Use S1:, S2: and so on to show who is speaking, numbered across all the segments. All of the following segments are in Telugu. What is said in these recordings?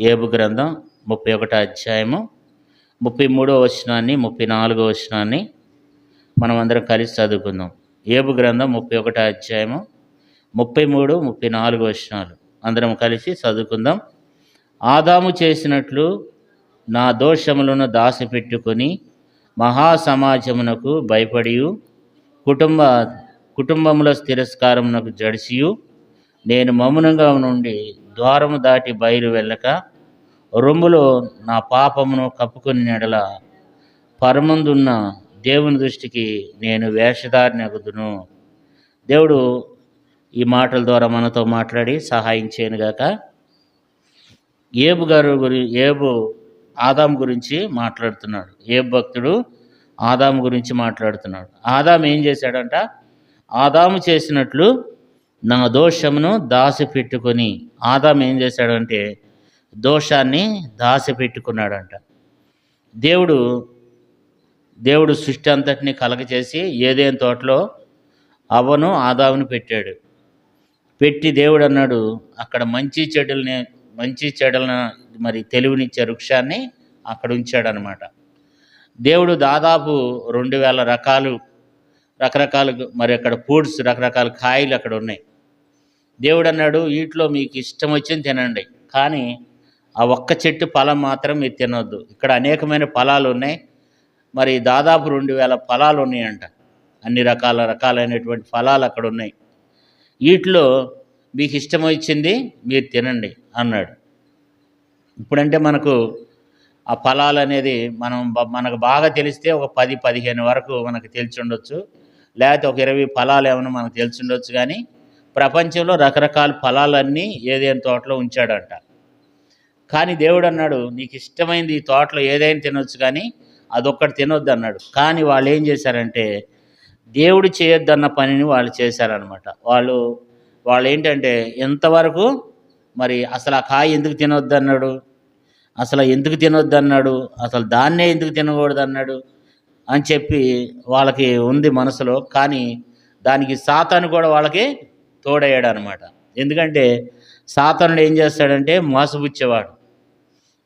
S1: ఏబు గ్రంథం ముప్పై ఒకటో అధ్యాయము ముప్పై మూడో వచనాన్ని ముప్పై నాలుగో వచనాన్ని మనం అందరం కలిసి చదువుకుందాం. ఏబు గ్రంథం ముప్పై ఒకటో అధ్యాయము ముప్పై మూడు ముప్పై నాలుగు వచనాలు. అందరం కలిసి చదువుకుందాం. ఆదాము చేసినట్లు నా దోషములను దాసిపెట్టుకొని మహాసమాజమునకు భయపడియు కుటుంబ కుటుంబముల తిరస్కారమునకు జడిసియు నేను మౌనంగా నుండి ద్వారము దాటి బయలు వెళ్ళక రొమ్ములో నా పాపమును కప్పుకుని నెడల పరముందున్న దేవుని దృష్టికి నేను వేషధారిని అగుదును. దేవుడు ఈ మాటల ద్వారా మనతో మాట్లాడి సహాయం చేయనుగాక ఏబు గారు గురి ఏబు ఆదాం గురించి మాట్లాడుతున్నాడు. ఏబు భక్తుడు ఆదాం గురించి మాట్లాడుతున్నాడు. ఆదాం ఏం చేశాడంట? ఆదాము చేసినట్లు నా దోషమును దాసిపెట్టుకొని ఆదాం ఏం చేశాడంటే దోషాన్ని దాసిపెట్టుకున్నాడంట. దేవుడు దేవుడు సృష్టి అంతటిని కలగచేసి ఏదేం తోటలో అవను ఆదామును పెట్టాడు. పెట్టి దేవుడు అన్నాడు అక్కడ మంచి చెడుల్ని మంచి చెడులను మరి తెలివినిచ్చే వృక్షాన్ని అక్కడ ఉంచాడనమాట. దేవుడు దాదాపు రెండు వేల రకాలు రకరకాలు మరి అక్కడ ఫుడ్స్ రకరకాల కాయలు అక్కడ ఉన్నాయి. దేవుడు అన్నాడు వీటిలో మీకు ఇష్టం వచ్చింది తినండి. కానీ ఆ ఒక్క చెట్టు ఫలం మాత్రం మీరు తినొద్దు. ఇక్కడ అనేకమైన ఫలాలు ఉన్నాయి. మరి దాదాపు రెండు వేల ఫలాలు ఉన్నాయంట. అన్ని రకాల రకాలైనటువంటి ఫలాలు అక్కడ ఉన్నాయి. వీటిలో మీకు ఇష్టం వచ్చింది మీరు తినండి అన్నాడు. ఇప్పుడంటే మనకు ఆ ఫలాలు అనేది మనం మనకు బాగా తెలిస్తే ఒక పది పదిహేను వరకు మనకు తెలిసి ఉండొచ్చు. లేకపోతే ఒక ఇరవై ఫలాలు ఏమైనా మనకు తెలిసి ఉండొచ్చు కానీ ప్రపంచంలో రకరకాల ఫలాలన్నీ ఏదైనా తోటలో ఉంచాడంట. కానీ దేవుడు అన్నాడు నీకు ఇష్టమైంది ఈ తోటలో ఏదైనా తినొచ్చు కానీ అదొక్కటి తినొద్దు అన్నాడు. కానీ వాళ్ళు ఏం చేశారంటే దేవుడు చేయొద్దన్న పనిని వాళ్ళు చేశారనమాట వాళ్ళు వాళ్ళు ఏంటంటే ఎంతవరకు? మరి అసలు ఆ కాయ ఎందుకు తినొద్దు అన్నాడు. అసలు ఎందుకు తినొద్దు అన్నాడు. అసలు దాన్నే ఎందుకు తినకూడదు అన్నాడు. అని చెప్పి వాళ్ళకి ఉంది మనసులో. కానీ దానికి సాతాను కూడా వాళ్ళకి తోడయ్యాడు అనమాట ఎందుకంటే సాతనుడు ఏం చేస్తాడంటే మోసపుచ్చేవాడు.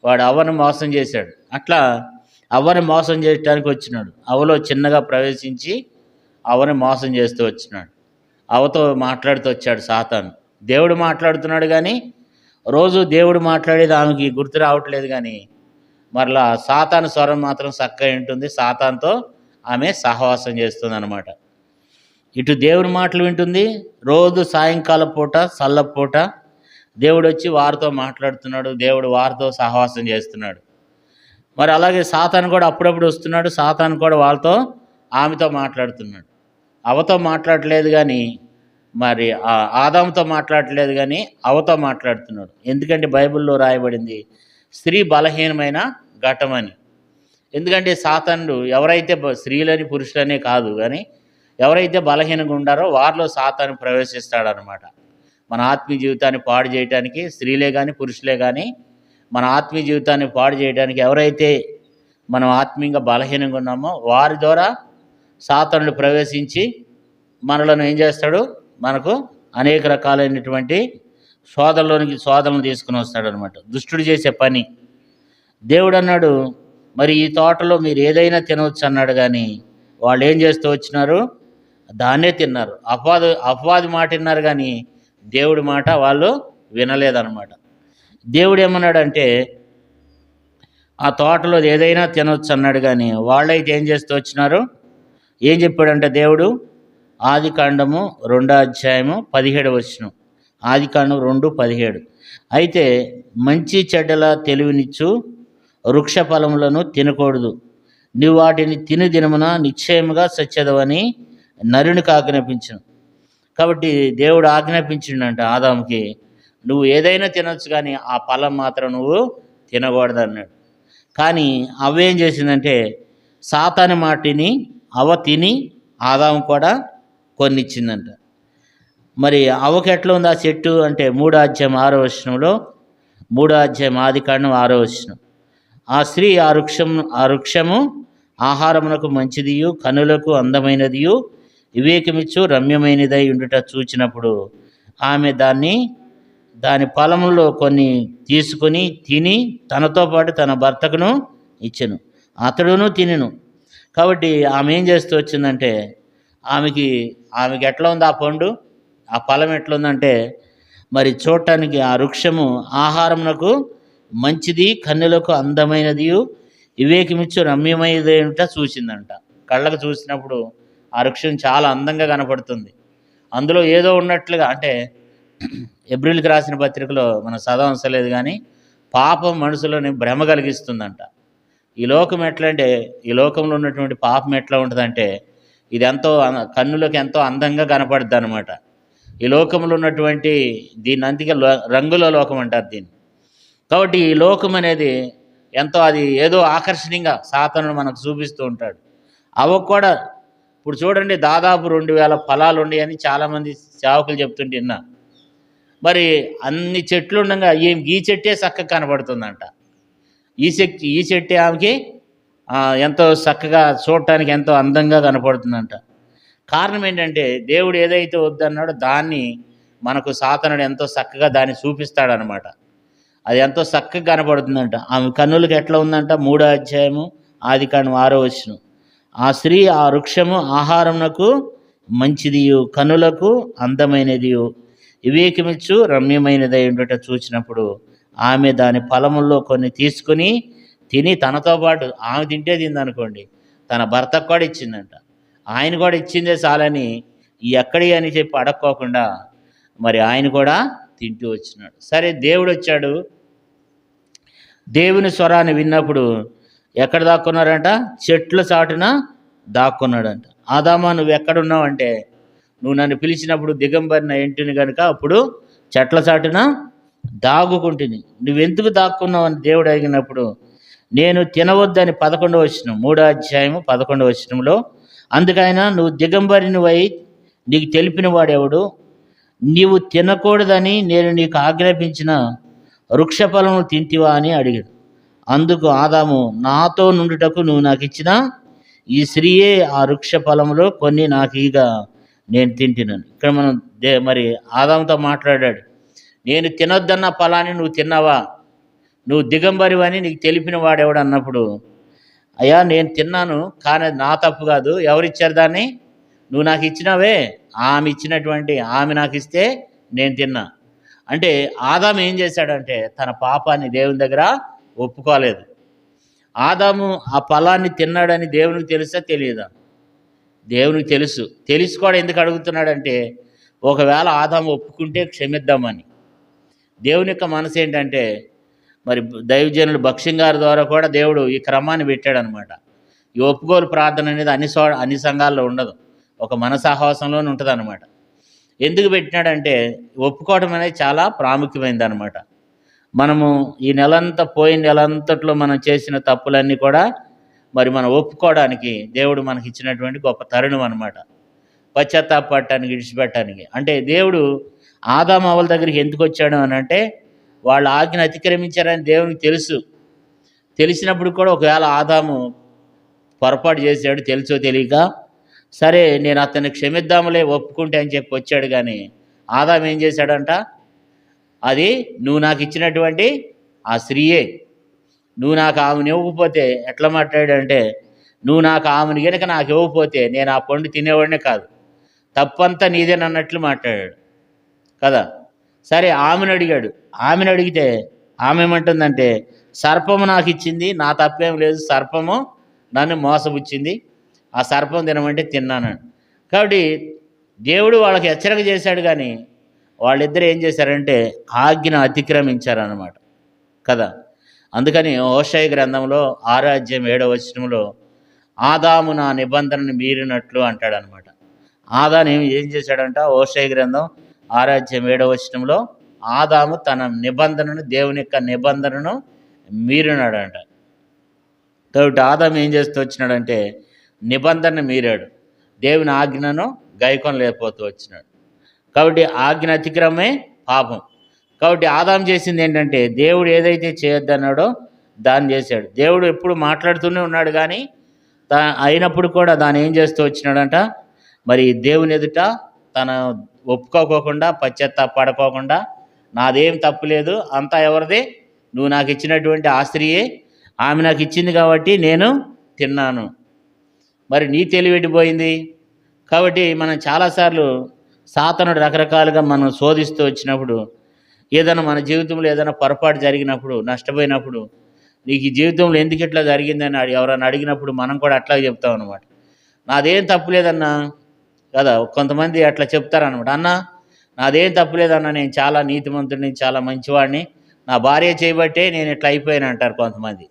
S1: వాడు అవ్వను మోసం చేశాడు. అట్లా అవ్వని మోసం చేయడానికి వచ్చినాడు. అవలో చిన్నగా ప్రవేశించి అవని మోసం చేస్తూ వచ్చినాడు. అవతో మాట్లాడుతూ వచ్చాడు సాతాను. దేవుడు మాట్లాడుతున్నాడు కానీ రోజు దేవుడు మాట్లాడేది ఆమెకి గుర్తు రావట్లేదు కానీ మరలా సాతాను స్వరం మాత్రం చక్కగా ఉంటుంది సాతాన్తో ఆమె సహవాసం చేస్తుంది అనమాట ఇటు దేవుని మాటలు వింటుంది. రోజు సాయంకాల పూట చల్ల పూట దేవుడు వచ్చి వారితో మాట్లాడుతున్నాడు. దేవుడు వారితో సహవాసం చేస్తున్నాడు. మరి అలాగే సాతాను కూడా అప్పుడప్పుడు వస్తున్నాడు. సాతాను కూడా వాళ్ళతో ఆమెతో మాట్లాడుతున్నాడు. అవతో మాట్లాడలేదు కానీ మరి ఆ మాట్లాడలేదు కానీ అవతో మాట్లాడుతున్నాడు. ఎందుకంటే బైబిల్లో రాయబడింది స్త్రీ బలహీనమైన ఘటమని. ఎందుకంటే సాతానుడు ఎవరైతే స్త్రీలని పురుషులనే కాదు కానీ ఎవరైతే బలహీనంగా ఉండారో వారిలో సాతాను ప్రవేశిస్తాడనమాట. మన ఆత్మీయ జీవితాన్ని పాడు చేయడానికి స్త్రీలే కానీ పురుషులే కానీ మన ఆత్మీయ జీవితాన్ని పాడు చేయడానికి ఎవరైతే మనం ఆత్మీయంగా బలహీనంగా ఉన్నామో వారి ద్వారా సాతానుడు ప్రవేశించి మనలను ఏం చేస్తాడు? మనకు అనేక రకాలైనటువంటి శోధనలోనికి శోధనలు తీసుకుని వస్తాడు అనమాట దుష్టుడు చేసే పని. దేవుడు అన్నాడు మరి ఈ తోటలో మీరు ఏదైనా తినవచ్చు అన్నాడు కానీ వాళ్ళు ఏం చేస్తూ వచ్చినారు? దాన్నే తిన్నారు. అపవాదు అపవాది మాట విన్నారు కానీ దేవుడి మాట వాళ్ళు వినలేదన్నమాట. దేవుడు ఏమన్నాడంటే ఆ తోటలో ఏదైనా తినొచ్చు అన్నాడు కానీ వాళ్ళైతే ఏం చేస్తూ వచ్చినారు? ఏం చెప్పాడంటే దేవుడు? ఆది కాండము రెండో అధ్యాయము పదిహేడు వచ్చిన ఆది కాండం రెండు పదిహేడు. అయితే మంచి చెడ్డల తెలివినిచ్చు వృక్ష ఫలములను తినకూడదు. నీవు వాటిని తిని దినమున నిశ్చయముగా సచ్చదవని నరునికి ఆజ్ఞాపించను. కాబట్టి దేవుడు ఆజ్ఞాపించిండంట ఆదాముకి నువ్వు ఏదైనా తినొచ్చు కానీ ఆ ఫలం మాత్రం నువ్వు తినకూడదు అన్నాడు కానీ అవేం చేసిందంటే సాతాని మాటిని అవ తిని ఆదాము కూడా కొన్నిచ్చిందంట. మరి అవకి ఎట్లా ఉంది ఆ చెట్టు అంటే మూడో అధ్యాయం ఆరో వచనంలో మూడో అధ్యాయం ఆది కాండం ఆరో వచనం. ఆ స్త్రీ ఆ వృక్షం ఆ వృక్షము ఆహారమునకు మంచిదియు కనులకు అందమైనదియు వివేకమిచ్చు రమ్యమైనదై ఉండుట చూచినప్పుడు ఆమె దాన్ని దాని ఫలములో కొన్ని తీసుకొని తిని తనతో పాటు తన భర్తకును ఇచ్చెను. అతడును తినను. కాబట్టి ఆమె ఏం చేస్తూ వచ్చిందంటే ఆమెకి ఆమెకి ఎట్లా ఉంది ఆ పండు? ఆ ఫలం ఎట్లా ఉందంటే మరి చూడటానికి ఆ వృక్షము ఆహారమునకు మంచిది కన్నులకు అందమైనది వివేకమిచ్చు రమ్యమైనది ఏమిటో చూసిందంట. కళ్ళకు చూసినప్పుడు ఆ వృక్షం చాలా అందంగా కనపడుతుంది. అందులో ఏదో ఉన్నట్లుగా అంటే ఎబ్రిల్కి రాసిన పత్రికలో మనం చదవసలేదు కానీ పాపం మనుషులని భ్రమ కలిగిస్తుందంట. ఈ లోకం ఎట్లా అంటే ఈ లోకంలో ఉన్నటువంటి పాపం ఎట్లా ఉంటుందంటే ఇది ఎంతో కన్నులకు ఎంతో అందంగా కనపడుద్ది అనమాట ఈ లోకంలో ఉన్నటువంటి దీన్ని అందుకే లో- రంగుల లోకం అంటారు దీన్ని. కాబట్టి ఈ లోకం అనేది ఎంతో అది ఏదో ఆకర్షణీయంగా సాతనుడు మనకు చూపిస్తూ ఉంటాడు. అవి కూడా ఇప్పుడు చూడండి దాదాపు రెండు వేల ఫలాలు ఉన్నాయని చాలామంది సేవకులు చెప్తుంటే విన్నా. మరి అన్ని చెట్లు ఉండగా ఏం ఈ చెట్టే చక్కగా కనబడుతుందంట. ఈ చెట్టు ఈ చెట్టే ఆమెకి ఎంతో చక్కగా చూడటానికి ఎంతో అందంగా కనపడుతుందంట. కారణం ఏంటంటే దేవుడు ఏదైతే వద్దన్నాడో దాన్ని మనకు సాతనుడు ఎంతో చక్కగా దాన్ని చూపిస్తాడనమాట అది ఎంతో చక్కగా కనపడుతుందంట. ఆమె కన్నులకు ఎట్లా ఉందంట? మూడో అధ్యాయము ఆది కాండం ఆరో వచ్చినాం ఆ స్త్రీ ఆ వృక్షము ఆహారమునకు మంచిదియు కనులకు అందమైనదియు. వివేకమిచ్చు రమ్యమైనది ఉండట చూసినప్పుడు ఆమె దాని ఫలముల్లో కొన్ని తీసుకుని తిని తనతో పాటు ఆమె తింటే తిందనుకోండి తన భర్తకు కూడా ఇచ్చిందంట. ఆయన కూడా ఇచ్చిందే చాలని ఎక్కడి అని చెప్పి అడక్కోకుండా మరి ఆయన కూడా తింటూ వచ్చినాడు. సరే దేవుడు వచ్చాడు. దేవుని స్వరాన్ని విన్నప్పుడు ఎక్కడ దాక్కున్నారంట? చెట్ల చాటున దాక్కున్నాడంట. ఆదామా నువ్వు ఎక్కడున్నావు అంటే నువ్వు నన్ను పిలిచినప్పుడు దిగంబరిన ఇంటిని కనుక అప్పుడు చెట్ల చాటున దాగుకుంటుంది నువ్వెందుకు దాక్కున్నావు అని దేవుడు అడిగినప్పుడు నేను తినవద్దని పదకొండవ వచ్చిన మూడో అధ్యాయము పదకొండవ వచనంలో అందుకైనా నువ్వు దిగంబరినివై నీకు తెలిపిన వాడెవడు? నీవు తినకూడదని నేను నీకు ఆజ్ఞాపించిన వృక్షఫలము తింటివా అని అడిగాడు. అందుకు ఆదాము నాతో నుండుటకు నువ్వు నాకు ఇచ్చిన ఈ స్త్రీయే ఆ వృక్ష ఫలములో కొన్ని నాకు ఈగ నేను తింటున్నాను. ఇక్కడ మనం దే మరి ఆదాముతో మాట్లాడాడు నేను తినొద్దన్న ఫలాన్ని నువ్వు తిన్నావా? నువ్వు దిగంబరివని నీకు తెలిపిన వాడెవడు అన్నప్పుడు అయ్యా నేను తిన్నాను కానీ అది నా తప్పు కాదు. ఎవరిచ్చారు దాన్ని? నువ్వు నాకు ఇచ్చినావే ఆమె ఇచ్చినటువంటి ఆమె నాకు ఇస్తే నేను తిన్నా. అంటే ఆదాము ఏం చేశాడంటే తన పాపాన్ని దేవుని దగ్గర ఒప్పుకోలేదు. ఆదాము ఆ ఫలాన్ని తిన్నాడని దేవునికి తెలుసా తెలియదా? దేవునికి తెలుసు. తెలిసి కూడా ఎందుకు అడుగుతున్నాడంటే ఒకవేళ ఆదాము ఒప్పుకుంటే క్షమిద్దామని. దేవుని యొక్క మనసు ఏంటంటే మరి దైవజనులు భక్ష్యంగారి ద్వారా కూడా దేవుడు ఈ క్రమాన్ని పెట్టాడనమాట. ఈ ఒప్పుకోలు ప్రార్థన అనేది అన్ని సో అన్ని సంఘాల్లో ఉండదు. ఒక మనసాహవాసంలోనే ఉంటుంది అనమాట ఎందుకు పెట్టినాడంటే ఒప్పుకోవడం అనేది చాలా ప్రాముఖ్యమైనది అనమాట మనము ఈ నెలంతా పోయిన నెలంతట్లో మనం చేసిన తప్పులన్నీ కూడా మరి మనం ఒప్పుకోవడానికి దేవుడు మనకి ఇచ్చినటువంటి గొప్ప తరుణం అనమాట పశ్చాత్తాపడటానికి విడిచిపెట్టడానికి అంటే దేవుడు ఆదామావల దగ్గరికి ఎందుకు వచ్చాడు అని అంటే వాళ్ళ ఆజ్ఞను అతిక్రమించారని దేవునికి తెలుసు. తెలిసినప్పుడు కూడా ఒకవేళ ఆదాము పొరపాటు చేశాడు తెలుసో తెలియక సరే నేను అతన్ని క్షమిద్దాములే ఒప్పుకుంటే అని చెప్పి వచ్చాడు కానీ ఆదాం ఏం చేశాడంట? అది నువ్వు నాకు ఇచ్చినటువంటి ఆ స్త్రీయే. నువ్వు నాకు ఆమెను ఇవ్వకపోతే ఎట్లా మాట్లాడంటే నువ్వు నాకు ఆమెను గనక నాకు ఇవ్వకపోతే నేను ఆ పండు తినేవాడినే కాదు. తప్పంతా నీదేనన్నట్లు మాట్లాడాడు. కదా? సరే ఆమెను అడిగాడు. ఆమెను అడిగితే ఆమె ఏమంటుందంటే సర్పము నాకు ఇచ్చింది నా తప్పేం లేదు సర్పము నన్ను మోసపుచ్చింది ఆ సర్పం తినమంటే తిన్నాను కాబట్టి దేవుడు వాళ్ళకి హెచ్చరిక చేశాడు కానీ వాళ్ళిద్దరు ఏం చేశారంటే ఆజ్ఞ అతిక్రమించారన్నమాట. కదా? అందుకని ఓషయ గ్రంథంలో ఆరాధ్యం ఏడవ వచనంలో ఆదాము నా నిబంధనను మీరినట్లు అంటాడనమాట ఆదాను ఏం ఏం చేశాడంట? ఓషయ గ్రంథం ఆరాధ్యం ఏడవ వచనంలో ఆదాము తన నిబంధనను దేవుని యొక్క నిబంధనను మీరినాడంట. కాబట్టి ఆదాము ఏం చేస్తూ వచ్చినాడంటే నిబంధన మీరాడు. దేవుని ఆజ్ఞను గైకొని లేకపోతూ వచ్చినాడు. కాబట్టి ఆజ్ఞ అతిక్రమే పాపం. కాబట్టి ఆదాం చేసింది ఏంటంటే దేవుడు ఏదైతే చేయొద్దన్నాడో దాన్ని చేశాడు. దేవుడు ఎప్పుడు మాట్లాడుతూనే ఉన్నాడు కానీ తా అయినప్పుడు కూడా దాన్ని ఏం చేస్తూ వచ్చినాడంట మరి దేవుని ఎదుట తన ఒప్పుకోకోకుండా పశ్చాత్తాపడకోకుండా నాదేం తప్పు లేదు అంతా ఎవరిది నువ్వు నాకు ఇచ్చినటువంటి ఆ స్త్రీయే ఆమె నాకు ఇచ్చింది కాబట్టి నేను తిన్నాను. మరి నీ తెలివెట్టిపోయింది కాబట్టి మనం చాలాసార్లు సాతనుడు రకరకాలుగా మనం శోధిస్తూ వచ్చినప్పుడు ఏదైనా మన జీవితంలో ఏదైనా పొరపాటు జరిగినప్పుడు నష్టపోయినప్పుడు నీకు ఈ జీవితంలో ఎందుకు ఇట్లా జరిగిందని ఎవరైనా అడిగినప్పుడు మనం కూడా అట్లా చెప్తాం అనమాట నాదేం తప్పులేదన్నా కదా కొంతమంది అట్లా చెప్తారనమాట అన్న నాదేం తప్పులేదన్నా నేను చాలా నీతిమంతుడిని చాలా మంచివాడిని నా భార్య చేయబట్టే నేను ఇట్లా అయిపోయాను అంటారు కొంతమంది.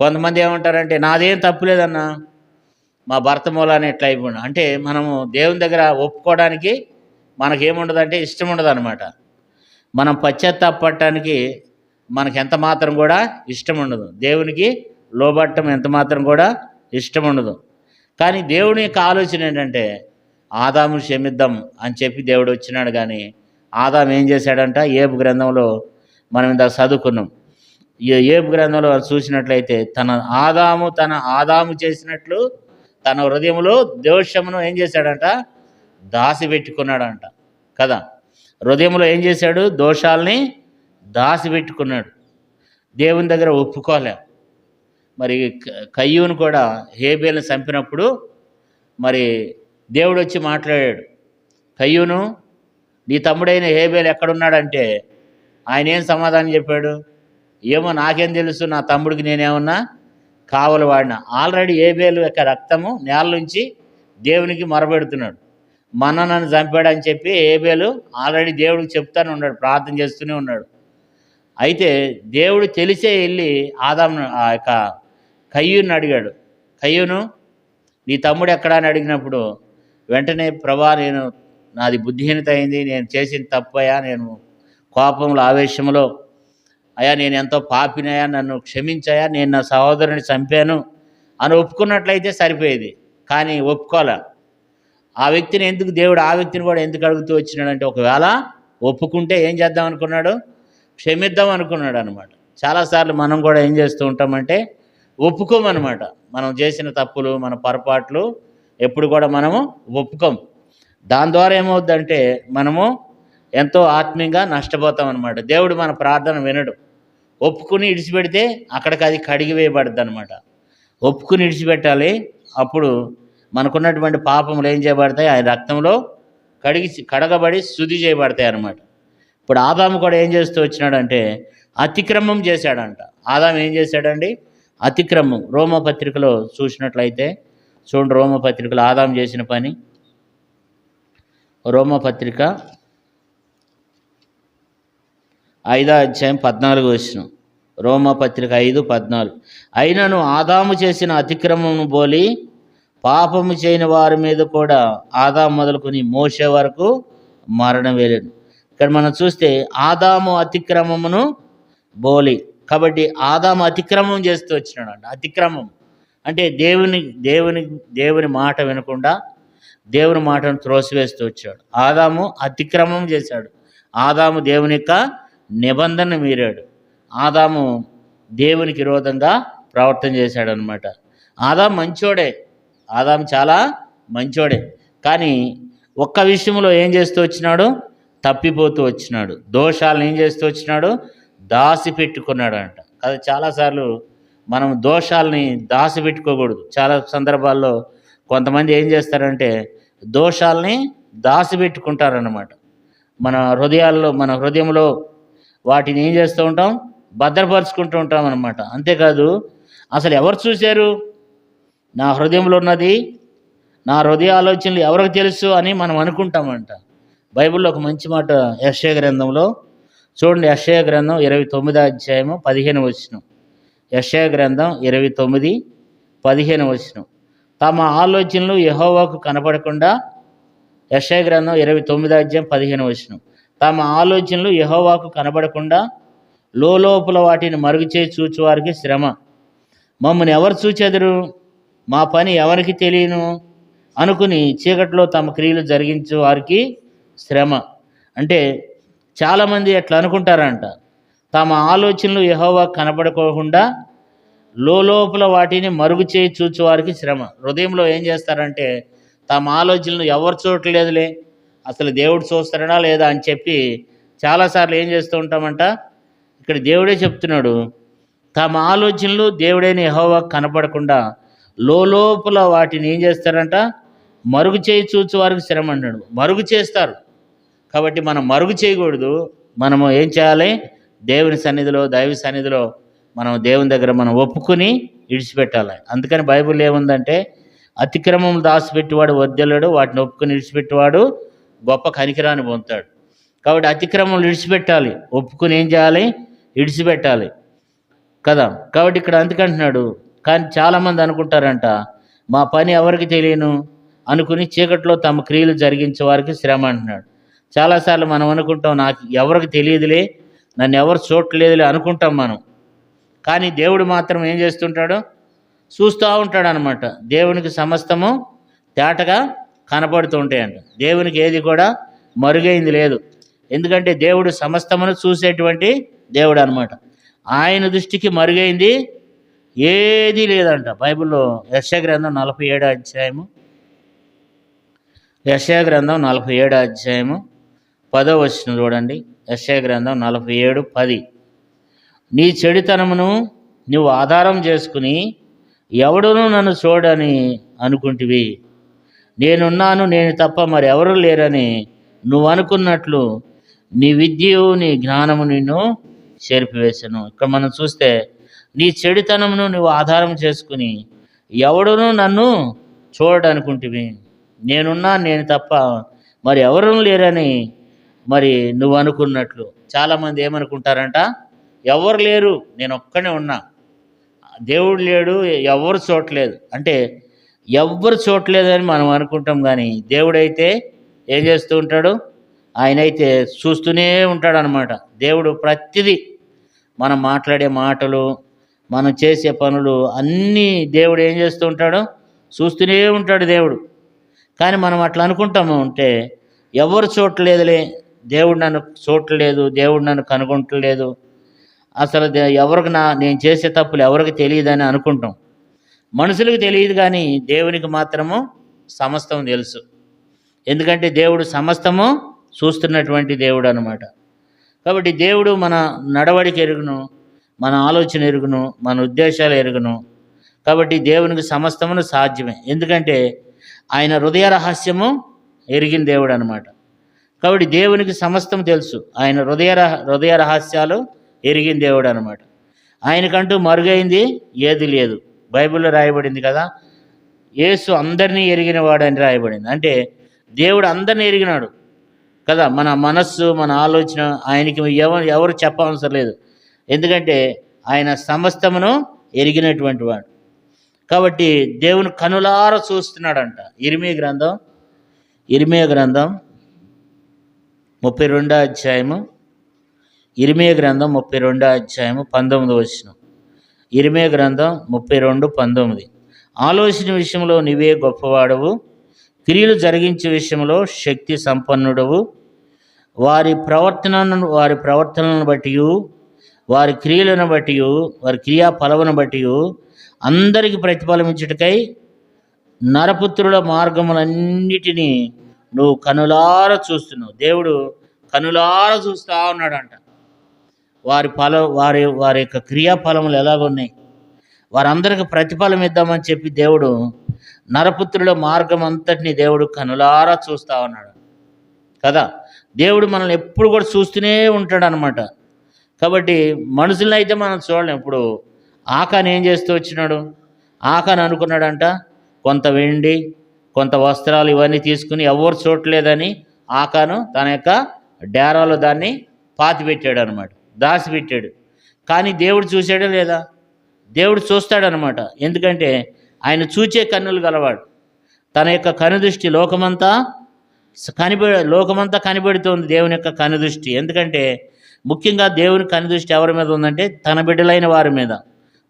S1: కొంతమంది ఏమంటారంటే నాదేం తప్పులేదన్నా మా భర్త మూలాన్ని ఎట్లా అయిపోయినా అంటే మనము దేవుని దగ్గర ఒప్పుకోవడానికి మనకేముండదంటే ఇష్టం ఉండదు అనమాట మనం పశ్చాత్తాపడటానికి మనకి ఎంత మాత్రం కూడా ఇష్టం ఉండదు దేవునికి లోబట్టం ఎంత మాత్రం కూడా ఇష్టం ఉండదు కానీ దేవుని యొక్క ఆలోచన ఏంటంటే ఆదాము క్షమిద్దాం అని చెప్పి దేవుడు వచ్చినాడు కానీ ఆదాం ఏం చేశాడంట? ఏబు గ్రంథంలో మనం ఇంత చదువుకున్నాం. ఈ ఏబు గ్రంథంలో చూసినట్లయితే తన ఆదాము తన ఆదాము చేసినట్లు తన హృదయంలో దోషమును ఏం చేశాడంట? దాసి పెట్టుకున్నాడంట. కదా? హృదయంలో ఏం చేశాడు? దోషాల్ని దాసి పెట్టుకున్నాడు. దేవుని దగ్గర ఒప్పుకోలే. మరి కయ్యూను కూడా హేబేల్ని చంపినప్పుడు మరి దేవుడు వచ్చి మాట్లాడాడు. కయ్యూను నీ తమ్ముడైన హేబేల్ ఎక్కడున్నాడంటే ఆయన ఏం సమాధానం చెప్పాడు? ఏమో నాకేం తెలుసు నా తమ్ముడికి నేనేమన్నా కావలి వాడిన. ఆల్రెడీ ఏబేలు యొక్క రక్తము నేల నుంచి దేవునికి మొరబెడుతున్నాడు. మన నన్ను చంపాడని చెప్పి ఏబేలు ఆల్రెడీ దేవుడికి చెప్తానే ఉన్నాడు ప్రార్థన చేస్తూనే ఉన్నాడు. అయితే దేవుడు తెలిసే వెళ్ళి ఆదామును ఆ యొక్క కయ్యూని అడిగాడు. కయ్యూను నీ తమ్ముడు ఎక్కడా? అని అడిగినప్పుడు వెంటనే ప్రభా నేను నాది బుద్ధిహీనత అయింది నేను చేసిన తప్పయా? నేను కోపంలో ఆవేశంలో అయ్యా నేను ఎంతో పాపినయా నన్ను క్షమించాయా నేను నా సహోదరుని చంపాను అని ఒప్పుకున్నట్లయితే సరిపోయేది. కానీ ఒప్పుకోలే. ఆ వ్యక్తిని ఎందుకు దేవుడు ఆ వ్యక్తిని కూడా ఎందుకు అడుగుతూ వచ్చినాడంటే ఒకవేళ ఒప్పుకుంటే ఏం చేద్దాం అనుకున్నాడు? క్షమిద్దాం అనుకున్నాడు అనమాట చాలాసార్లు మనం కూడా ఏం చేస్తూ ఉంటామంటే ఒప్పుకోమనమాట మనం చేసిన తప్పులు మన పొరపాట్లు ఎప్పుడు కూడా మనము ఒప్పుకోం. దాని ద్వారా ఏమవుద్దంటే మనము ఎంతో ఆత్మీయంగా నష్టపోతాం అనమాట దేవుడు మన ప్రార్థన వినడు. ఒప్పుకుని ఇడిచిపెడితే అక్కడికి అది కడిగి వేయబడుద్ది అనమాట ఒప్పుకుని ఇడిచిపెట్టాలి. అప్పుడు మనకున్నటువంటి పాపములు ఏం చేయబడతాయి? ఆయన రక్తంలో కడిగి కడగబడి శుద్ధి చేయబడతాయి అనమాట ఇప్పుడు ఆదాము కూడా ఏం చేస్తూ వచ్చినాడంటే అతిక్రమం చేశాడంట. ఆదాము ఏం చేశాడండి? అతిక్రమం. రోమపత్రికలో చూసినట్లయితే చూడండి రోమపత్రికలో ఆదాం చేసిన పని. రోమపత్రిక ఐదో అధ్యాయం పద్నాలుగు వచ్చిన రోమపత్రిక ఐదు పద్నాలుగు. అయినను ఆదాము చేసిన అతిక్రమమును బోలి పాపము చేయని వారి మీద కూడా ఆదాము మొదలుకొని మోసే వరకు మరణం వేలేను. ఇక్కడ మనం చూస్తే ఆదాము అతిక్రమమును బోలి కాబట్టి ఆదాము అతిక్రమం చేస్తూ వచ్చినాడు అతిక్రమం. అంటే దేవుని దేవుని దేవుని మాట వినకుండా దేవుని మాటను త్రోసివేస్తూ వచ్చాడు. ఆదాము అతిక్రమం చేశాడు. ఆదాము దేవుని యొక్క నిబంధన మీరాడు. ఆదాము దేవునికి విరోధంగా ప్రవర్తన చేశాడు అనమాట ఆదాం మంచోడే. ఆదాం చాలా మంచోడే. కానీ ఒక్క విషయంలో ఏం చేస్తూ వచ్చినాడు? తప్పిపోతూ వచ్చినాడు. దోషాలను ఏం చేస్తూ వచ్చినాడు? దాసి పెట్టుకున్నాడు అంట కదా చాలాసార్లు మనం దోషాలని దాసి పెట్టుకోకూడదు. చాలా సందర్భాల్లో కొంతమంది ఏం చేస్తారంటే దోషాలని దాసి పెట్టుకుంటారన్నమాట. మన హృదయాల్లో మన హృదయంలో వాటిని ఏం చేస్తూ ఉంటాం? భద్రపరుచుకుంటూ ఉంటాం అనమాట అంతేకాదు అసలు ఎవరు చూశారు? నా హృదయంలో ఉన్నది నా హృదయ ఆలోచనలు ఎవరికి తెలుసు అని మనం అనుకుంటామంట. బైబిల్లో ఒక మంచి మాట యశయ గ్రంథంలో చూడండి యశయ గ్రంథం ఇరవై తొమ్మిదో అధ్యాయము పదిహేను వచ్చిన యశయ గ్రంథం ఇరవై తొమ్మిది పదిహేను వచ్చిన తమ ఆలోచనలు యహోవాకు కనపడకుండా యశయ గ్రంథం ఇరవై తొమ్మిదో అధ్యాయం పదిహేను వచ్చినాం తమ ఆలోచనలు యహోవాకు కనబడకుండా లోపల వాటిని మరుగుచే చూచువారికి శ్రమ. మమ్మల్ని ఎవరు చూచెదరు? మా పని ఎవరికి తెలియను? అనుకుని చీకట్లో తమ క్రియలు జరిగించే వారికి శ్రమ. అంటే చాలామంది అట్లా అనుకుంటారంట. తమ ఆలోచనలు యహోవా కనబడుకోకుండా లోపల వాటిని మరుగు చేయి చూచేవారికి శ్రమ. హృదయంలో ఏం చేస్తారంటే తమ ఆలోచనలు ఎవరు చూడట్లేదులే. అసలు దేవుడు చూస్తాడా లేదా అని చెప్పి చాలాసార్లు ఏం చేస్తూ ఉంటామంట? ఇక్కడ దేవుడే చెప్తున్నాడు తమ ఆలోచనలు దేవుడైన యెహోవా కనపడకుండా లోపల వాటిని ఏం చేస్తారంట? మరుగు చేయి చూచు వారికి శ్రమ అంటాడు. మరుగు చేస్తారు. కాబట్టి మనం మరుగు చేయకూడదు. మనము ఏం చేయాలి? దేవుని సన్నిధిలో దైవ సన్నిధిలో మనం దేవుని దగ్గర మనం ఒప్పుకుని విడిచిపెట్టాలి. అందుకని బైబిల్ ఏముందంటే అతిక్రమం దాచిపెట్టేవాడు వద్దెలడు వాటిని ఒప్పుకుని విడిచిపెట్టేవాడు గొప్ప కనికిరాన్ని పొందుతాడు. కాబట్టి అతిక్రమం విడిచిపెట్టాలి. ఒప్పుకుని ఏం చేయాలి? విడిచిపెట్టాలి. కదా? కాబట్టి ఇక్కడ అందుకంటున్నాడు కానీ చాలామంది అనుకుంటారంట మా పని ఎవరికి తెలియను? అనుకుని చీకట్లో తమ క్రియలు జరిగించే వారికి శ్రమ అంటున్నాడు. చాలాసార్లు మనం అనుకుంటాం నాకు ఎవరికి తెలియదులే నన్ను ఎవరు చూడలేదులే అనుకుంటాం మనం. కానీ దేవుడు మాత్రం ఏం చేస్తుంటాడు? చూస్తూ ఉంటాడు అనమాట దేవునికి సమస్తము తేటగా కనపడుతూ ఉంటాయంట. దేవునికి ఏది కూడా మరుగైంది లేదు. ఎందుకంటే దేవుడు సమస్తమును చూసేటువంటి దేవుడు అనమాట ఆయన దృష్టికి మరుగైంది ఏది లేదంట. బైబిల్లో యశగ్రంథం నలభై ఏడో అధ్యాయము. యశగ్రంథం నలభై ఏడో అధ్యాయము. పదో వచ్చిన చూడండి. యశగ్రంథం నలభై ఏడు పది. నీ చెడుతనమును నువ్వు ఆధారం చేసుకుని ఎవడునూ నన్ను చూడని అనుకుంటివి? నేనున్నాను నేను తప్ప మరి ఎవరు లేరని నువ్వు అనుకున్నట్లు నీ విద్యయు నీ జ్ఞానము నిన్ను చేర్పివేశాను ఇక్కడ మనం చూస్తే నీ చెడుతనమును నువ్వు ఆధారం చేసుకుని ఎవడునూ నన్ను చూడడానుకుంటువి. నేనున్నా నేను తప్ప మరి ఎవరు లేరని మరి నువ్వు అనుకున్నట్లు. చాలామంది ఏమనుకుంటారంట? ఎవరు లేరు నేను ఒక్కనే ఉన్నా. దేవుడు లేడు ఎవరు చూడలేదు అంటే ఎవ్వరు చూడలేదని మనం అనుకుంటాం కానీ దేవుడైతే ఏం చేస్తూ ఉంటాడు? ఆయన అయితే చూస్తూనే ఉంటాడు అనమాట దేవుడు ప్రతిదీ మనం మాట్లాడే మాటలు మనం చేసే పనులు అన్నీ దేవుడు ఏం చేస్తూ ఉంటాడు చూస్తూనే ఉంటాడు దేవుడు. కానీ మనం అట్లా అనుకుంటాము అంటే ఎవరు చూడలేదులే దేవుడు నన్ను చూడలేదు దేవుడు నన్ను కనుగొంటలేదు అసలు ఎవరికి నా నేను చేసే తప్పులు ఎవరికి తెలియదని అనుకుంటాం. మనుషులకు తెలియదు కానీ దేవునికి మాత్రము సమస్తం తెలుసు. ఎందుకంటే దేవుడు సమస్తము చూస్తున్నటువంటి దేవుడు అనమాట కాబట్టి దేవుడు మన నడవడికి ఎరుగును మన ఆలోచన ఎరుగును మన ఉద్దేశాలు ఎరుగును. కాబట్టి దేవునికి సమస్తమును సాధ్యమే. ఎందుకంటే ఆయన హృదయ రహస్యము ఎరిగిన దేవుడు అనమాట కాబట్టి దేవునికి సమస్తం తెలుసు. ఆయన హృదయ రహ- హృదయ రహస్యాలు ఎరిగిన దేవుడు అనమాట ఆయనకంటూ మరుగైంది ఏది లేదు. బైబిల్లో రాయబడింది కదా యేసు అందరినీ ఎరిగిన అని రాయబడింది. అంటే దేవుడు అందరినీ ఎరిగినాడు కదా మన మనస్సు మన ఆలోచన ఆయనకి ఎవరు ఎవరు చెప్పవసరం లేదు ఎందుకంటే ఆయన సమస్తమును ఎరిగినటువంటి వాడు. కాబట్టి దేవుని కనులార చూస్తున్నాడంట. ఇరిమే గ్రంథం ఇరిమే గ్రంథం ముప్పై రెండో అధ్యాయము ఇరిమే గ్రంథం ముప్పై రెండో అధ్యాయము పంతొమ్మిది వచ్చిన ఇరిమే గ్రంథం ముప్పై రెండు పంతొమ్మిది. ఆలోచన విషయంలో నీవే గొప్పవాడవు. క్రియలు జరిగించే విషయంలో శక్తి సంపన్నుడవు. వారి ప్రవర్తనను వారి ప్రవర్తనను బట్టి వారి క్రియలను బట్టి వారి క్రియా ఫలమును బట్టి అందరికి ప్రతిఫలమించుటకై నరపుత్రుల మార్గములన్నిటినీ నువ్వు కనులార చూస్తున్నావు. దేవుడు కనులార చూస్తా ఉన్నాడంట. వారి ఫల వారి వారి యొక్క క్రియాఫలములు ఎలాగున్నాయి వారందరికి ప్రతిఫలం ఇద్దామని చెప్పి దేవుడు నరపుత్రుల మార్గం అంతటిని దేవుడు కనులారా చూస్తా ఉన్నాడు. కదా? దేవుడు మనల్ని ఎప్పుడు కూడా చూస్తూనే ఉంటాడు అనమాట కాబట్టి మనుషుల్ని అయితే మనం చూడలేం. ఇప్పుడు ఆకాని ఏం చేస్తూ వచ్చినాడు? ఆకాని అనుకున్నాడంట కొంత వెండి కొంత వస్త్రాలు ఇవన్నీ తీసుకుని ఎవరు చూడలేదని ఆకాను తన యొక్క డేరాలో దాన్ని పాతిపెట్టాడు అనమాట దాచిపెట్టాడు కానీ దేవుడు చూశాడా లేదా? దేవుడు చూస్తాడనమాట. ఎందుకంటే ఆయన చూచే కన్నులు గలవాడు. తన యొక్క కనుదృష్టి లోకమంతా కనిపె లోకమంతా కనిపెడుతుంది దేవుని యొక్క కనుదృష్టి ఎందుకంటే ముఖ్యంగా దేవుని కనుదృష్టి ఎవరి మీద ఉందంటే తన బిడ్డలైన వారి మీద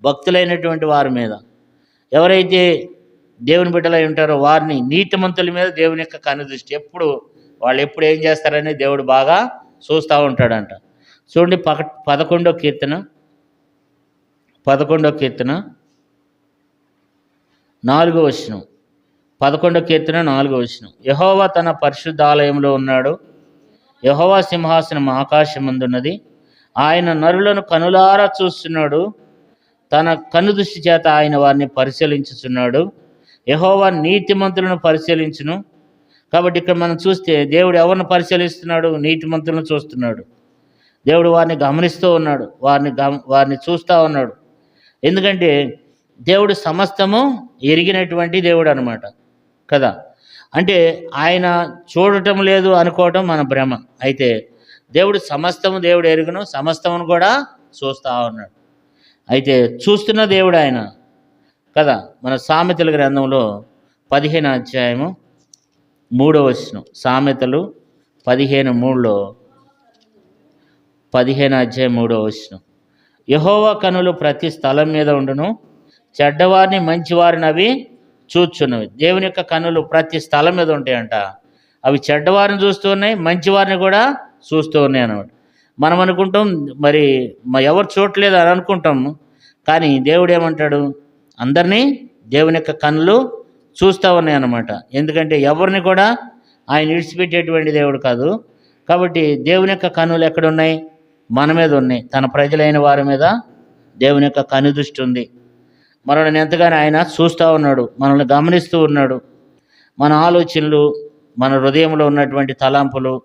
S1: భక్తులైనటువంటి వారి మీద. ఎవరైతే దేవుని బిడ్డలై ఉంటారో వారిని నీతిమంతుల మీద దేవుని యొక్క కనుదృష్టి ఎప్పుడు వాళ్ళు ఎప్పుడు ఏం చేస్తారని దేవుడు బాగా చూస్తూ ఉంటాడంట. చూడండి పక పదకొండో కీర్తన. పదకొండో కీర్తన. నాలుగో వచనం. పదకొండో కీర్తన నాలుగో వచనం. యహోవా తన పరిశుద్ధాలయంలో ఉన్నాడు. యహోవా సింహాసనం ఆకాశమందున్నది. ఆయన నరులను కనులారా చూస్తున్నాడు. తన కన్ను దృష్టి చేత ఆయన వారిని పరిశీలించుచున్నాడు. యహోవా నీతిమంతులను పరిశీలించును. కాబట్టి ఇక్కడ మనం చూస్తే దేవుడు ఎవరిని పరిశీలిస్తున్నాడు? నీతిమంతులను చూస్తున్నాడు. దేవుడు వారిని గమనిస్తూ ఉన్నాడు. వారిని గమ వారిని చూస్తూ ఉన్నాడు. ఎందుకంటే దేవుడు సమస్తము ఎరిగినటువంటి దేవుడు అనమాట కదా? అంటే ఆయన చూడటం లేదు అనుకోవటం మన భ్రమ. అయితే దేవుడు సమస్తము దేవుడు ఎరుగును సమస్తమును కూడా చూస్తూ ఉన్నాడు. అయితే చూస్తున్న దేవుడు ఆయన. కదా? మన సామెతల గ్రంథంలో పదిహేను అధ్యాయము మూడో వచనం. సామెతలు పదిహేను మూడులో పదిహేను అధ్యాయం మూడో వచనం. యహోవ కనులు ప్రతి స్థలం మీద ఉండును చెడ్డవారిని మంచివారిని అవి చూచున్నవి దేవుని యొక్క కనులు ప్రతి స్థలం మీద ఉంటాయంట. అవి చెడ్డవారిని చూస్తూ ఉన్నాయి మంచివారిని కూడా చూస్తూ ఉన్నాయి అనమాట మనం అనుకుంటాం మరి ఎవరు చూడలేదు అని అనుకుంటాం కానీ దేవుడు ఏమంటాడు? అందరినీ దేవుని యొక్క కన్నులు చూస్తూ ఉన్నాయి అనమాట ఎందుకంటే ఎవరిని కూడా ఆయన విడిచిపెట్టేటువంటి దేవుడు కాదు. కాబట్టి దేవుని యొక్క కనులు ఎక్కడ ఉన్నాయి? మన మీద ఉన్నాయి. తన ప్రజలైన వారి మీద దేవుని యొక్క కనిదృష్టి ఉంది. మనల్ని ఎంతగానో ఆయన చూస్తూ ఉన్నాడు. మనల్ని గమనిస్తూ ఉన్నాడు. మన ఆలోచనలు మన హృదయంలో ఉన్నటువంటి తలాంపులు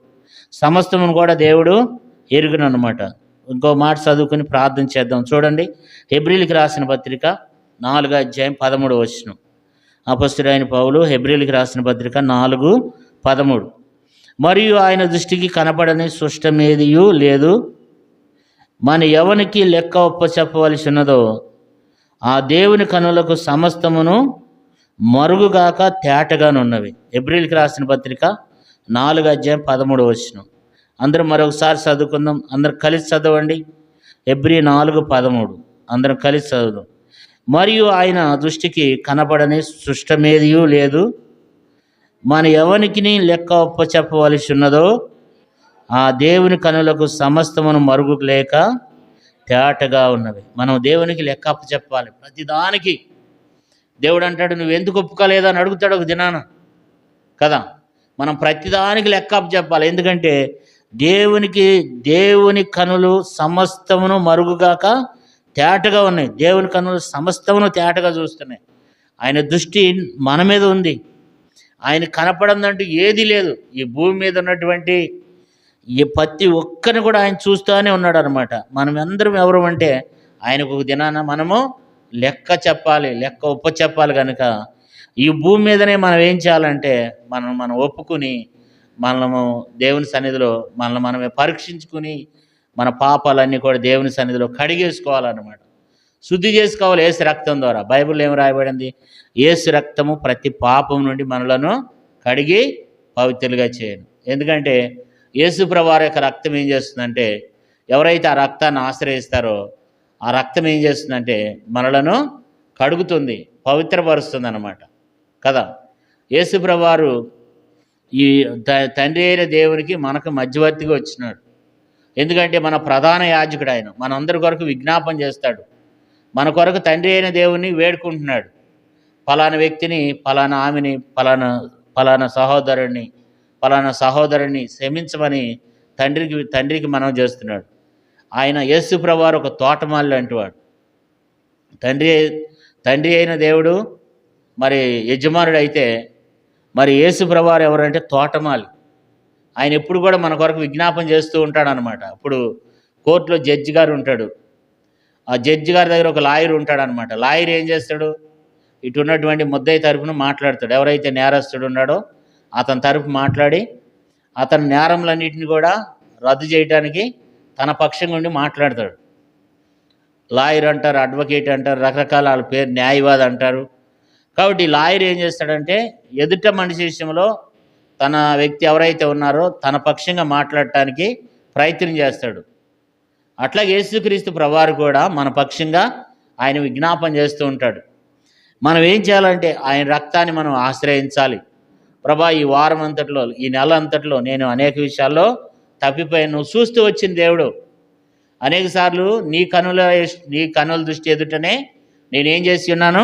S1: సమస్తమును కూడా దేవుడు ఎరుగునమాట అనమాట ఇంకో మాట చదువుకుని ప్రార్థన చేద్దాం. చూడండి హెబ్రిల్కి రాసిన పత్రిక నాలుగు అధ్యాయం పదమూడు వచ్చిన అపస్తుడైన పౌలు హెబ్రిల్కి రాసిన పత్రిక నాలుగు పదమూడు. మరియు ఆయన దృష్టికి కనపడని సృష్టమేదియూ లేదు. మన ఎవనికి లెక్క ఒప్ప చెప్పవలసి ఉన్నదో ఆ దేవుని కనులకు సమస్తమును మరుగుగాక తేటగానున్నవి. ఎబ్రిల్కి రాసిన పత్రిక నాలుగు అధ్యాయం పదమూడు వచ్చిన అందరం మరొకసారి చదువుకుందాం. అందరం కలిసి చదవండి. ఎబ్రి నాలుగు పదమూడు. అందరం కలిసి చదువు మరియు ఆయన దృష్టికి కనపడని సృష్టమేదియూ లేదు. మన ఎవనికి లెక్క ఒప్ప చెప్పవలసి ఉన్నదో ఆ దేవుని కనులకు సమస్తమును మరుగు లేక తేటగా ఉన్నవి. మనం దేవునికి లెక్క అప్పు చెప్పాలి. ప్రతిదానికి దేవుడు అంటాడు నువ్వు ఎందుకు ఒప్పుకోలేదా? అని అడుగుతాడు ఒక దినాన. కదా? మనం ప్రతిదానికి లెక్క అప్పు చెప్పాలి. ఎందుకంటే దేవునికి దేవుని కనులు సమస్తమును మరుగుగాక తేటగా ఉన్నాయి. దేవుని కనులు సమస్తమును తేటగా చూస్తున్నాయి. ఆయన దృష్టి మన మీద ఉంది. ఆయన కనపడందంటూ ఏది లేదు. ఈ భూమి మీద ఉన్నటువంటి ఈ ప్రతి ఒక్కరిని కూడా ఆయన చూస్తూనే ఉన్నాడు అనమాట మనం అందరం ఎవరు అంటే ఆయనకు ఒక దినాన మనము లెక్క చెప్పాలి లెక్క ఒప్ప చెప్పాలి కనుక ఈ భూమి మీదనే మనం ఏం చేయాలంటే మనం మనం ఒప్పుకుని మనము దేవుని సన్నిధిలో మనల్ని మనమే పరీక్షించుకుని మన పాపాలన్నీ కూడా దేవుని సన్నిధిలో కడిగేసుకోవాలన్నమాట. శుద్ధి చేసుకోవాలి ఏసు రక్తం ద్వారా. బైబిల్ ఏం రాయబడింది? ఏసు రక్తము ప్రతి పాపం నుండి మనలను కడిగి పవిత్రులుగా చేయను. ఎందుకంటే యేసుప్రభువారి యొక్క రక్తం ఏం చేస్తుందంటే ఎవరైతే ఆ రక్తాన్ని ఆశ్రయిస్తారో ఆ రక్తం ఏం చేస్తుందంటే మనలను కడుగుతుంది పవిత్రపరుస్తుంది అనమాట కదా యేసుప్రభువారు ఈ తండ్రి అయిన దేవునికి మనకు మధ్యవర్తిగా వచ్చినాడు. ఎందుకంటే మన ప్రధాన యాజకుడు ఆయన మనందరి కొరకు విజ్ఞాపం చేస్తాడు. మన కొరకు తండ్రి అయిన దేవుని వేడుకుంటున్నాడు. ఫలానా వ్యక్తిని ఫలానా ఆమెని ఫలానా ఫలానా సహోదరుడిని ఫలానా సహోదరుని క్షమించమని తండ్రికి తండ్రికి మనం చేస్తున్నాడు. ఆయన యేసు ప్రభువారు ఒక తోటమాలి లాంటివాడు తండ్రి తండ్రి అయిన దేవుడు మరి యజమానుడు అయితే మరి యేసు ప్రభువారు ఎవరంటే తోటమాలి. ఆయన ఎప్పుడు కూడా మన కొరకు విజ్ఞాపన చేస్తూ ఉంటాడు అనమాట ఇప్పుడు కోర్టులో జడ్జి గారు ఉంటాడు. ఆ జడ్జి గారి దగ్గర ఒక లాయర్ ఉంటాడు అనమాట లాయర్ ఏం చేస్తాడు? ఇటు ఉన్నటువంటి ముద్దయ్య తరపున మాట్లాడతాడు. ఎవరైతే నేరస్తుడు ఉన్నాడో అతని తరపు మాట్లాడి అతని నేరములన్నింటిని కూడా రద్దు చేయడానికి తన పక్షంగా ఉండి మాట్లాడతాడు. లాయర్ అంటారు అడ్వకేట్ అంటారు రకరకాల వాళ్ళ పేరు న్యాయవాది అంటారు. కాబట్టి లాయర్ ఏం చేస్తాడంటే ఎదుట మనిషి విషయంలో తన వ్యక్తి ఎవరైతే ఉన్నారో తన పక్షంగా మాట్లాడటానికి ప్రయత్నం చేస్తాడు. అట్లా యేసుక్రీస్తు ప్రభువారు కూడా మన పక్షంగా ఆయన విజ్ఞాపన చేస్తూ ఉంటాడు. మనం ఏం చేయాలంటే ఆయన రక్తాన్ని మనం ఆశ్రయించాలి. ప్రభా ఈ వారం అంతట్లో ఈ నెల అంతట్లో నేను అనేక విషయాల్లో తప్పిపోయాను. నువ్వు చూస్తూ వచ్చిన దేవుడు. అనేక సార్లు నీ కనుల నీ కనుల దృష్టి ఎదుటనే నేనేం చేసి ఉన్నాను?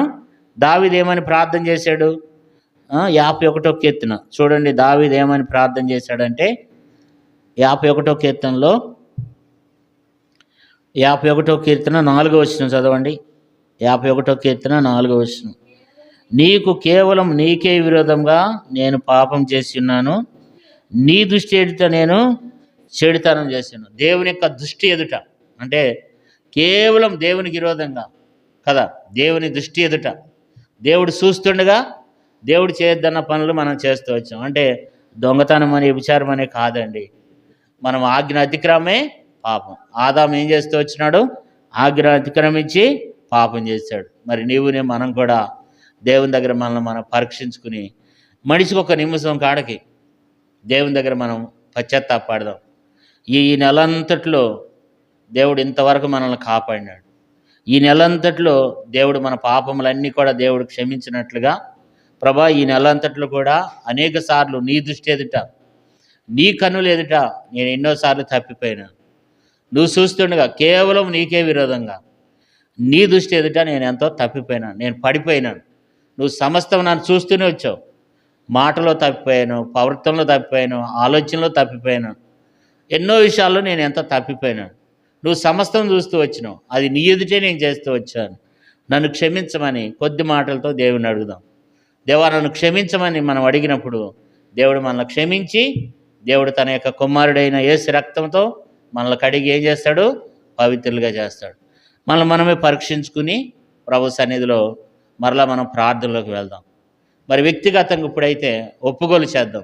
S1: దావిదేమని ప్రార్థన చేశాడు? యాభై ఒకటో కీర్తన. చూడండి దావీదు ఏమని ప్రార్థన చేశాడంటే యాభై ఒకటో కీర్తనలో యాభై ఒకటో కీర్తన నాలుగో వచ్చిన చదవండి. యాభై ఒకటో కీర్తన నాలుగో వచ్చిన నీకు కేవలం నీకే విరోధంగా నేను పాపం చేసి ఉన్నాను నీ దృష్టి ఎదుట నేను చెడుతనం చేశాను దేవుని యొక్క దృష్టి ఎదుట. అంటే కేవలం దేవునికి విరోధంగా కదా దేవుని దృష్టి ఎదుట. దేవుడు చూస్తుండగా దేవుడు చేయొద్దన్న పనులు మనం చేస్తూ వచ్చాం. అంటే దొంగతనం అనే విచారం అనే కాదండి. మనం ఆజ్ఞ అతిక్రమే పాపం. ఆదాం ఏం చేస్తూ వచ్చినాడు? ఆజ్ఞ అతిక్రమించి పాపం చేశాడు. మరి నీవునే మనం కూడా దేవుని దగ్గర మనల్ని మనం పరీక్షించుకుని మనిషికి ఒక నిమిషం కాడకి దేవుని దగ్గర మనం పశ్చాత్తాపాడదాం ఈ నెలంతట్లో దేవుడు ఇంతవరకు మనల్ని కాపాడినాడు. ఈ నెలంతట్లో దేవుడు మన పాపములన్నీ కూడా దేవుడు క్షమించినట్లుగా ప్రభా ఈ నెలంతట్లో కూడా అనేక సార్లు నీ దృష్టి ఎదుట నీ కన్నులు ఎదుట నేను ఎన్నోసార్లు తప్పిపోయినా. నువ్వు చూస్తుండగా కేవలం నీకే విరోధంగా నీ దృష్టి ఎదుట నేను ఎంతో తప్పిపోయినా నేను పడిపోయినాను. నువ్వు సమస్తం నన్ను చూస్తూనే వచ్చావు. మాటలో తప్పిపోయాను ప్రవర్తనలో తప్పిపోయాను ఆలోచనలో తప్పిపోయాను. ఎన్నో విషయాల్లో నేను ఎంత తప్పిపోయినాను నువ్వు సమస్తం చూస్తూ వచ్చినావు. అది నీ ఎదుటే నేను చేస్తూ వచ్చాను. నన్ను క్షమించమని కొద్ది మాటలతో దేవుని అడుగుదాం. దేవా నన్ను క్షమించమని మనం అడిగినప్పుడు దేవుడు మనల్ని క్షమించి దేవుడు తన యొక్క కుమారుడైన ఏసు రక్తంతో మనల్ని కడిగి ఏం చేస్తాడు? పవిత్రులుగా చేస్తాడు. మనల్ని మనమే పరీక్షించుకుని ప్రభు సన్నిధిలో మరలా మనం ప్రార్థనలోకి వెళ్దాం. మరి వ్యక్తిగతంగా ఇప్పుడైతే ఒప్పుగోలు చేద్దాం.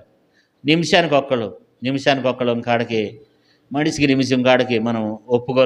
S1: నిమిషానికి ఒక్కళ్ళు నిమిషానికి ఒక్కళ్ళు కాడికి మనిషికి నిమిషం కాడికి మనం ఒప్పుకోలు